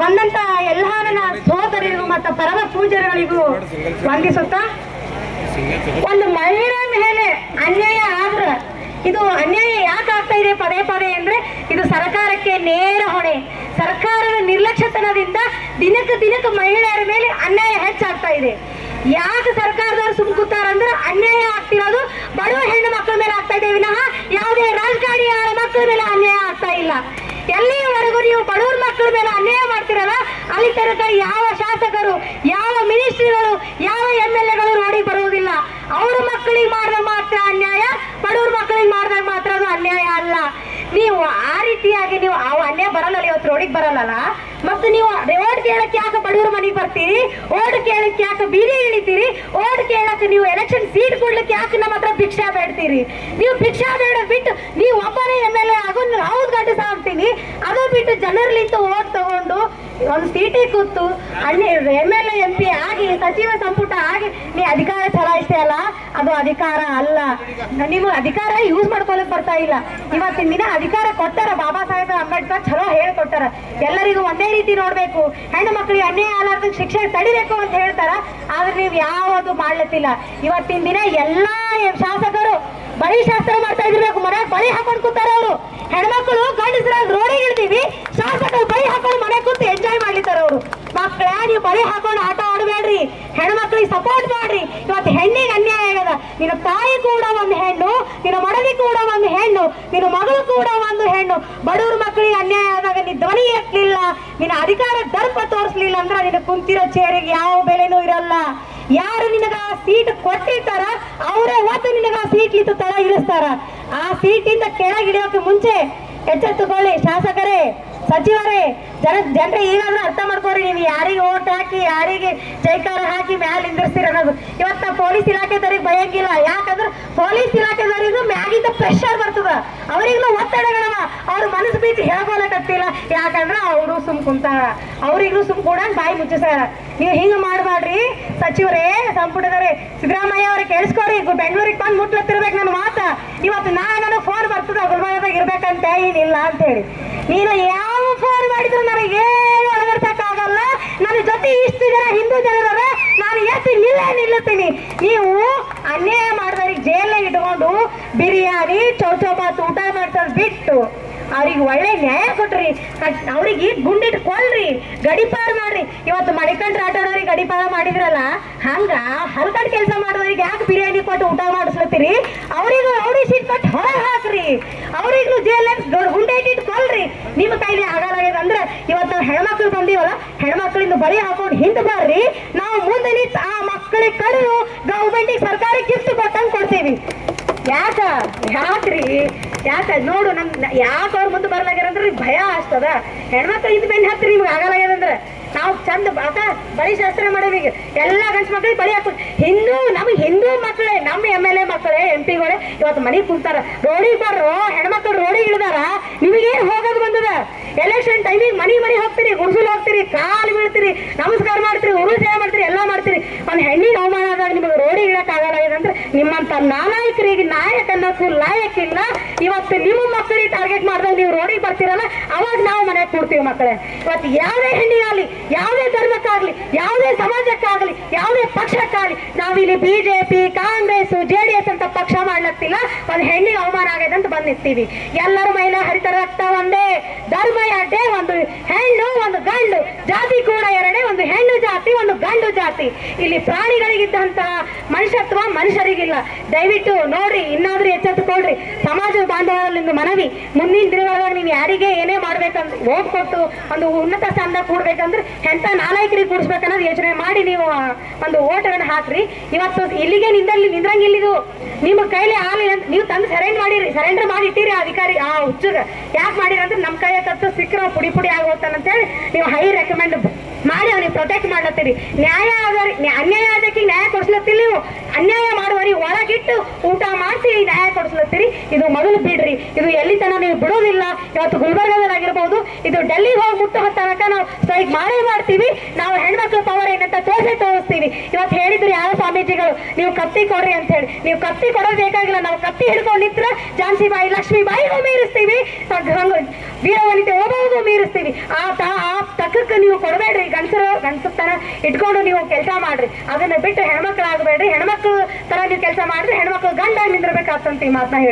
ಬಂದಂತ ಎಲ್ಲ ನನ್ನ ಸೋದರಿಗೂ ಮತ್ತು ಪರಮ ಪೂಜಾರಿಗಳಿಗೂ ವಂದಿಸುತ್ತಾ, ಒಂದು ಮಹಿಳೆ ಮೇಲೆ ಅನ್ಯಾಯ ಆದ್ರ, ಇದು ಅನ್ಯಾಯ ಯಾಕೆ ಆಗ್ತಾ ಇದೆ ಪದೇ ಪದೇ ಅಂದ್ರೆ ಇದು ಸರ್ಕಾರಕ್ಕೆ ನೇರ ಹೊಣೆ. ಸರ್ಕಾರದ ನಿರ್ಲಕ್ಷ್ಯತನದಿಂದ ದಿನಕ್ಕೆ ದಿನಕ್ಕೆ ಮಹಿಳೆಯರ ಮೇಲೆ ಅನ್ಯಾಯ ಹೆಚ್ಚಾಗ್ತಾ ಇದೆ. ಯಾಕೆ ಸರ್ಕಾರದವರು ಸುಮ್ ಅಂದ್ರೆ ಅನ್ಯಾಯ ಆಗ್ತಿರೋದು ಬಡವ ಹೆಣ್ಣು ಮಕ್ಕಳ ಮೇಲೆ ಆಗ್ತಾ ಇದೆ. ವಿನಃ ಯಾವುದೇ ರಾಜಕಾರಣಿಯ ಮಕ್ಕಳ ಮೇಲೆ ಅನ್ಯಾಯ ಆಗ್ತಾ ಇಲ್ಲ. ಎಲ್ಲಿಯವರೆಗೂ ನೀವು ಬಡವ್ರ ಮಕ್ಕಳ ಅನ್ಯಾಯ ಮಾಡ್ತಿರಲ್ಲ, ಅಲ್ಲಿ ತನಕ ಯಾವ ಶಾಸಕರು, ಯಾವ ಮಿನಿಸ್ಟ್ರಿಗಳು, ಯಾವ ಎಂ ಎಲ್ ಎಗಳು ನೋಡಿ ಬರುವುದಿಲ್ಲ. ಅವ್ರ ಮಕ್ಕಳಿಗೆ ಮಾಡಿದಾಗ ಮಾತ್ರ ಅನ್ಯಾಯ, ಬಡವ್ರ ಮಕ್ಕಳಿಗೆ ಮಾಡಿದಾಗ ಮಾತ್ರ ಅದು ಅನ್ಯಾಯ ಅಲ್ಲ. ನೀವು ಆ ರೀತಿಯಾಗಿ ನೀವು ಆ ಅನ್ಯಾಯ ಬರಲ್ಲ ಇವತ್ತು ರೋಡಿಗೆ ಬರಲ್ಲ ಮತ್ತು ನೀವು ಓಟ್ ಕೇಳಕ್ಕೆ ಯಾಕೆ ಬಡವ್ರ ಮನೆಗೆ ಬರ್ತೀರಿ? ಓಟ್ ಕೇಳಕ್ಕೆ ಯಾಕೆ ಬೀದಿ ಇಳಿತೀರಿ? ಓಟ್ ಕೇಳಕ್ಕೆ ನೀವು ಎಲೆಕ್ಷನ್ ಸೀಟ್ ಕೊಡ್ಲಿಕ್ಕೆ ಯಾಕೆ ನಮ್ಮ ಹತ್ರ ಭಿಕ್ಷಾ ಬೇಡ್ತೀರಿ? ನೀವು ಭಿಕ್ಷಾ ಬೇಡ ಬಿಟ್ಟು ನೀವು ಒಬ್ಬನೇ ಎಂ ಎಲ್ ಎ ಆಗೋದು ಹೌದು ಗಂಟು ಜನರ್ಲಿಂತ ಓಟ್ ತಗೊಂಡು ಒಂದು ಸೀಟಿ ಕೂತು ಅಲ್ಲಿ ಎಂ ಎಲ್ ಎ ಪಿ ಆಗಿ, ಸಚಿವ ಸಂಪುಟ ಆಗಿ, ನೀ ಅಧಿಕಾರ ಚಲಾಯಿಸ್ತೀಯಲ್ಲ ಅದು ಅಧಿಕಾರ ಅಲ್ಲ. ನೀವು ಅಧಿಕಾರ ಯೂಸ್ ಮಾಡ್ಕೊಳಕ್ ಬರ್ತಾ ಇಲ್ಲ. ಇವತ್ತಿನ ದಿನ ಅಧಿಕಾರ ಕೊಟ್ಟಾರ ಬಾಬಾ ಸಾಹೇಬ್ ಅಂಬೇಡ್ಕರ್ ಚಲೋ ಹೇಳ್ಕೊಟ್ಟಾರ. ಎಲ್ಲರಿಗೂ ಒಂದೇ ರೀತಿ ನೋಡ್ಬೇಕು. ಹೆಣ್ಣು ಮಕ್ಕಳಿಗೆ ಅನ್ಯಾಯ ಆಲಾರ್ದ ಶಿಕ್ಷಣ ತಡಿಬೇಕು ಅಂತ ಹೇಳ್ತಾರ. ಆದ್ರೆ ನೀವು ಯಾವುದು ಮಾಡ್ಲತ್ತಿಲ್ಲ. ಇವತ್ತಿನ ದಿನ ಎಲ್ಲಾ ಶಾಸಕರು ಬರೀ ಶಾಸ್ತ್ರ ಮಾಡ್ತಾ ಇದ್ರಬೇಕು ಮನೆ ಬಳಿ ಹಾಕೊಂಡು ಕೂತಾರ ಅವರು. ಹೆಣ್ಮಕ್ಳು ಗಂಡಸ್ರ ರೋಡಿಗೆ ಇಳ್ದೀವಿ. ಶಾಸಕರು ಬೈ ಹಾಕೊಂಡು ಮನೆ ಕೂತು ಎಂಜಾಯ್ ಮಾಡ್ಲಿತ್ತಾರ ಅವರು. ಮಕ್ಕಳ ನೀವು ಬಳಿ ಹಾಕೊಂಡು ಆಟ ಆಡಬೇಡ್ರಿ. ಹೆಣ್ಮಕ್ಳಿಗೆ ಸಪೋರ್ಟ್ ಮಾಡ್ರಿ. ಇವತ್ತು ಹೆಣ್ಣಿಗೆ ಅನ್ಯಾಯ ಆಗದ ನಿನ್ನ ತಾಯಿ ಕೂಡ ಒಂದು ಹೆಣ್ಣು, ನಿನ್ನ ಮಡದಿ ಕೂಡ ಒಂದು ಹೆಣ್ಣು, ನಿನ್ನ ಮಗಳು ಕೂಡ ಒಂದು ಹೆಣ್ಣು. ಬಡವ್ರ ಮಕ್ಕಳಿಗೆ ಅನ್ಯಾಯ ಆದಾಗ ನೀ ಧ್ವನಿ ಎತ್ತಲಿಲ್ಲ, ನಿನ್ನ ಅಧಿಕಾರ ದರ್ಪ ತೋರಿಸ್ಲಿಲ್ಲ ಅಂದ್ರೆ ನಿನ್ನ ಕುಂತಿರೋ ಚೇರಿಗೆ ಯಾವ ಬೆಲೆನೂ ಇರಲ್ಲ. ಯಾರು ನಿನಗ ಸೀಟ್ ಕೊಟ್ಟಿರ್ತಾರ, ಅವರೇ ಒತ್ತು ನಿನಗ ಸೀಟ್ ಇತ್ತು ತಳ ಇಳಿಸ್ತಾರ. ಆ ಸೀಟಿಂದ ಕೆಳಗಿಳಿಯೋಕೆ ಮುಂಚೆ ಎಚ್ಚೆತ್ತುಕೊಳ್ಳಿ ಶಾಸಕರೇ. ಸಚಿವರೇ, ಜನ, ಜನರೇ ಈಗಾದ್ರೂ ಅರ್ಥ ಮಾಡ್ಕೋರಿ ನೀವು ಯಾರಿಗೆ ಓಟ್ ಹಾಕಿ, ಯಾರಿಗೆ ಜೈಕಾರ ಹಾಕಿ ಮ್ಯಾಲ ನಿಂದಿರ್ತೀರ ಅನ್ನೋದು. ಇವತ್ತ ಪೊಲೀಸ್ ಇಲಾಖೆದವ್ರಿಗೆ ಭಯಂಗಿಲ್ಲ ಯಾಕಂದ್ರೆ ಪೊಲೀಸ್ ಇಲಾಖೆದವರಿಗೂ ಮ್ಯಾಗಿಂದ ಪ್ರೆಷರ್ ಬರ್ತದ. ಅವರಿಗೂ ಒತ್ತಡಗಳವ. ಅವ್ರ ಮನಸ್ಸು ಬಿಟ್ಟು ಹೇಳ್ಕೊಳಕತ್ತಿಲ್ಲ. ಯಾಕಂದ್ರೆ ಅವರು ಸುಮ್ ಕುಂತಾರ. ಅವ್ರಿಗೂ ಸುಮ್ ಕೂಡ ಬಾಯಿ ಮುಚ್ಚಿಸ್ಯಾರ. ನೀವು ಹಿಂಗ ಮಾಡ್ಬಾಡ್ರಿ ಸಚಿವರೇ, ಸಂಪುಟದವರೇ, ಸಿದ್ದರಾಮಯ್ಯ ಅವ್ರಿಗೆ ಕೇಳಿಸ್ಕೋರಿ ಬೆಂಗಳೂರಿಗೆ ಬಂದು ಮುಟ್ಲತ್ತಿರ್ಬೇಕು ನನ್ನ ಮಾತ. ಇವತ್ತು ನಾ ಫೋನ್ ಬರ್ತದ. ಗುಲ್ಬರ್ಗದಾಗ ಇರ್ಬೇಕಂತ ಏನಿಲ್ಲ ಅಂತ ಹೇಳಿ ನೀನು ಯಾವ ಜೊತೆ ಇಷ್ಟು ಜನ ಹಿಂದೂ ಜನರ ನಾನು ಎತ್ತಿ ನಿಲ್ಲೇ, ನಿಲ್ಲುತ್ತೀನಿ. ನೀವು ಅನ್ಯಾಯ ಮಾಡಿದವರಿಗೆ ಜೈಲಾಗ ಇಟ್ಕೊಂಡು ಬಿರಿಯಾನಿ ಚೌಚೌಬಾತ್ ಊಟ ಮಾಡ್ಸೋದು ಬಿಟ್ಟು ಅವ್ರಿಗೆ ಒಳ್ಳೆ ನ್ಯಾಯ ಕೊಟ್ರಿ. ಅವ್ರಿಗೆ ಗುಂಡಿಟ್ಟು ಕೊಲ್ರಿ, ಗಡಿಪಾರ ಮಾಡ್ರಿ. ಇವತ್ತು ಮಡಿಕಂಡ್ರ ಆಟೋದವ್ರಿಗೆ ಗಡಿಪಾರ ಮಾಡಿದ್ರಲ್ಲ, ಹಂಗ ಹಲ್ಕಡ್ ಕೆಲಸ ಮಾಡೋರಿಗೆ ಯಾಕೆ ಬಿರಿಯಾನಿ ಕೊಟ್ಟು ಊಟ ಮಾಡಿಸ್ಲತ್ತೀರಿ? ಅವ್ರಿಗೂ ಅವ್ರಿಗೆ ಸೀಟ್ ಕೊಟ್ಟು ಹೊರಗೆ ಹಾಕ್ರಿ ಅವ್ರಿಗೂ ಜೈಲಾಗ ಗುಂಡೆ ಇಟ್ಟಿಟ್ಟು ಕೊಲ್ರಿ ನಿಮ್ಮ ಕೈಲಿ ಆಗಲಾಗ್ಯದ ಅಂದ್ರೆ ಇವತ್ತು ನಾವು ಹೆಣ್ಮಕ್ಳು ಬಂದೀವಲ್ಲ ಹೆಣ್ಮಕ್ಳಿಂದ ಬಳಿ ಹಿಂದೆ ಬರ್ರಿ. ನಾವು ಮುಂದೆ ನಿಂತು ಆ ಮಕ್ಕಳಿಗೆ ಕಡಿದು ಗೌರ್ಮೆಂಟಿಗೆ ಸರ್ಕಾರಿ ಗಿಫ್ಟ್ ಕೊಟ್ಟಂಗೆ ಕೊಡ್ತೀವಿ. ಯಾಕ? ಯಾಕ್ರಿ? ಯಾಕ? ನೋಡು ನಮ್ ಯಾಕ ಅವ್ರ ಮುಂದೆ ಬರ್ಲಾಗ್ಯಾರಂದ್ರೆ ಭಯ ಆಗ್ತದ. ಹೆಣ್ಮಕ್ಳು ಇದು ಬೆನ್ ಹತ್ರಿ ನಿಮ್ಗೆ ಆಗಲಾಗ್ಯದಂದ್ರೆ ನಾವು ಚಂದ ಅಕ್ಕ ಬಳಿ ಶಾಸ್ತ್ರ ಮಾಡೀವಿ ಎಲ್ಲ ಗಂಡ್ಸ್ ಮಕ್ಳಿಗೆ ಬಳಿ ಹಾಕಿ ಹಿಂದೂ ನಮ್ಗೆ ಹಿಂದೂ ಮಕ್ಕಳೇ ನಮ್ಮ ಎಂ ಎಲ್ ಎ ಮಕ್ಕಳೇ ಎಂ ಪಿಗಳೇ ಇವತ್ತು ಮನೆಗೆ ಕುಂತಾರ. ರೋಡಿಗೆ ಬರ್ರು, ಹೆಣ್ಮಕ್ಳು ರೋಡಿಗೆ ಇಳಿದಾರ, ನಿಮಗೇನು ಹೋಗೋದು ಬಂದದ? ಎಲೆಕ್ಷನ್ ಟೈಮಿಗೆ ಮನಿ ಮನಿ ಹೋಗ್ತೀರಿ, ಗುಡ್ಸುಲ್ ಹೋಗ್ತೀರಿ, ಕಾಲು ಬೀಳ್ತೀರಿ, ನಮಸ್ಕಾರ ಮಾಡ್ತೀರಿ ಉರು ಸೇವೆ ಮಾಡ್ತೀರಿ, ಎಲ್ಲ ಮಾಡ್ತೀರಿ. ಒಂದು ಹೆಣ್ಣಿಗೆ ಅವಮಾನ ಆದಾಗ ನಿಮಗೆ ರೋಡಿ ಇಡೋಕ್ಕಾಗಲ್ಲ ಆಗಲ್ಲ. ಅಂದ್ರೆ ನಿಮ್ಮಂತ ನಾಲಾಯಕರಿಗೆ ನಾಯಕ ಅನ್ನೋದು ಲಾಯಕ್ ಇಲ್ಲ ಇವತ್ತು ನಿಮ್ಮ ಮಕ್ಕಳಿಗೆ ಟಾರ್ಗೆಟ್ ಮಾಡಿದಾಗ ನೀವು ರೋಡಿಗೆ ಬರ್ತೀರಲ್ಲ, ಅವಾಗ ನಾವು ಮನೆಗೆ ಕೊಡ್ತೀವಿ ಮಕ್ಕಳೇ. ಇವತ್ತು ಯಾವುದೇ ಹೆಣ್ಣಿಗಾಗಲಿ, ಯಾವುದೇ ಧರ್ಮಕ್ಕಾಗಲಿ, ಯಾವುದೇ ಸಮಾಜಕ್ಕಾಗಲಿ, ಯಾವುದೇ ಪಕ್ಷಕ್ಕಾಗಲಿ, ನಾವಿಲ್ಲಿ BJP, Congress, J D S ಅಂತ ಒಂದ್ ಹೆಣ್ಣಿಗೆ ಅವಮಾನ ಆಗ್ಯದ ಅಂತ ಬಂದ್ ನಿಂತೀವಿ. ಎಲ್ಲರೂ ಮಹಿಳಾ ಹರಿತ ರಕ್ತ ಒಂದೇ, ಧರ್ಮ ಎರಡೇ, ಒಂದು ಹೆಣ್ಣು, ಒಂದು ಗಂಡು, ಜಾತಿ ಕೂಡ ಎರಡೇ, ಒಂದು ಹೆಣ್ಣು ಜಾತಿ ಒಂದು ಗಂಡು ಜಾತಿ. ಇಲ್ಲಿ ಪ್ರಾಣಿಗಳಿಗಿದ್ದಂತಹ ಮನುಷ್ಯತ್ವ ಮನುಷ್ಯರಿಗಿಲ್ಲ. ದಯವಿಟ್ಟು ನೋಡ್ರಿ, ಇನ್ನಾದ್ರೂ ಎಚ್ಚೆತ್ತುಕೊಳ್ರಿ ಸಮಾಜ ಬಾಂಧವರಲ್ಲಿ ಮನವಿ, ಮುಂದಿನ ದಿನಗಳಲ್ಲಿ ನೀವು ಯಾರಿಗೆ ಏನೇ ಮಾಡ್ಬೇಕಂದ್ರೆ ಓಟ್ ಕೊಟ್ಟು ಒಂದು ಉನ್ನತ ಸ್ಥಾನದಾಗ ಕೂಡ್ಬೇಕಂದ್ರೆ ಎಂತ ನಾಲಾಯಕರಿಗೆ ಕೂಡಿಸ್ಬೇಕನ್ನೋದು ಯೋಚನೆ ಮಾಡಿ ನೀವು ಒಂದು ಓಟನ್ನು ಹಾಕ್ರಿ. ಇವತ್ತು ಇಲ್ಲಿಗೆ ನಿಂದಲ್ಲಿ ನಿಂದ್ರಂಗಿಲ್ಲಿದು ನಿಮ್ಮ ಕೈಲಿ ಅಂತ ನೀವು ತಂದು ಸರೆಂಡ್ ಮಾಡಿರಿ. ಸರೆಂಡರ್ ಮಾಡಿ ಇಟ್ಟಿರಿ ಆ ಅಧಿಕಾರಿ, ಆ ಹುಚ್ಚುಗ. ಯಾಕೆ ಮಾಡಿರಂದ್ರೆ ನಮ್ಮ ಕೈಯ ಕತ್ತು ಸಿಕ್ಕರ ಪುಡಿ ಪುಡಿ ಆಗೋತಾನಂತೇಳಿ ನೀವು ಹೈ ರೆಕಮೆಂಡ್ ಮಾಡಿ ಅವ್ನಿಗೆ ಪ್ರೊಟೆಕ್ಟ್ ಮಾಡ್ಲತ್ತೀರಿ. ನ್ಯಾಯ ಆದವ್ರಿ ಅನ್ಯಾಯ ಆದಕ್ಕೆ ನ್ಯಾಯ ಕೊಡಿಸ್ಲತ್ತಿಲ್ಲ ನೀವು. ಅನ್ಯಾಯ ಮಾಡುವವರಿಗೆ ಒಳಗಿಟ್ಟು ಊಟ ಮಾಡಿಸಿ ನ್ಯಾಯ ಕೊಡಿಸ್ಲತ್ತೀರಿ. ಇದು ಮೊದಲು ಬಿಡ್ರಿ. ಇದು ಎಲ್ಲಿ ತನಕ ನೀವು ಬಿಡೋದಿಲ್ಲ. ಇವತ್ತು ಗುಲ್ಬರ್ಗದಲ್ಲಿ ಆಗಿರ್ಬೋದು ಇದು ಡೆಲ್ಲಿಗೆ ಹೋಗಿ ಮುಟ್ಟು ತನಕ ನಾವು ಸ್ಟ್ರೈಕ್ ಮಾಡೇ ಮಾಡ್ತೀವಿ. ನಾವು ಹೆಣ್ಮಕ್ಳು ಪವರ್ ಏನಂತ ತೋರಿಸಿ ತೋರಿಸ್ತೀವಿ. ಇವತ್ತು ಹೇಳಿದ್ರು ಯಾವ ಸ್ವಾಮೀಜಿಗಳು, ನೀವು ಕತ್ತಿ ಕೊಡ್ರಿ ಅಂತ ಹೇಳಿ. ನೀವು ಕತ್ತಿ ಕೊಡೋದು ಬೇಕಾಗಿಲ್ಲ. ನಾವು ಕತ್ತಿ ಹಿಡ್ಕೊಂಡು ಬಾಯಿ ಲಕ್ಷ್ಮೀ ಬಾಯಿಗೂ ಮೀರಿಸ್ತೀವಿ. ವೀರವನಿತೆ ಹೋಗೋದು ಮೀರಿಸ್ತೀವಿ. ಆ ತ ಆ ತಕ್ಕಕ್ಕೆ ನೀವು ಕೊಡಬೇಡ್ರಿ ಗಂಡಸರು ಗಂಡಸತನ ಇಟ್ಕೊಂಡು ನೀವು ಕೆಲಸ ಮಾಡ್ರಿ. ಅದನ್ನ ಬಿಟ್ಟು ಹೆಣ್ಮಕ್ಳಾಗಬೇಡ್ರಿ. ಹೆಣ್ಮಕ್ಳು ತರ ನೀವು ಕೆಲಸ ಮಾಡಿದ್ರೆ ಹೆಣ್ಮಕ್ಳು ಗಂಡ ನಿಂದಿರ್ಬೇಕಾಗ್ತಂತ ಈ ಮಾತನ್ನ ಹೇಳಿ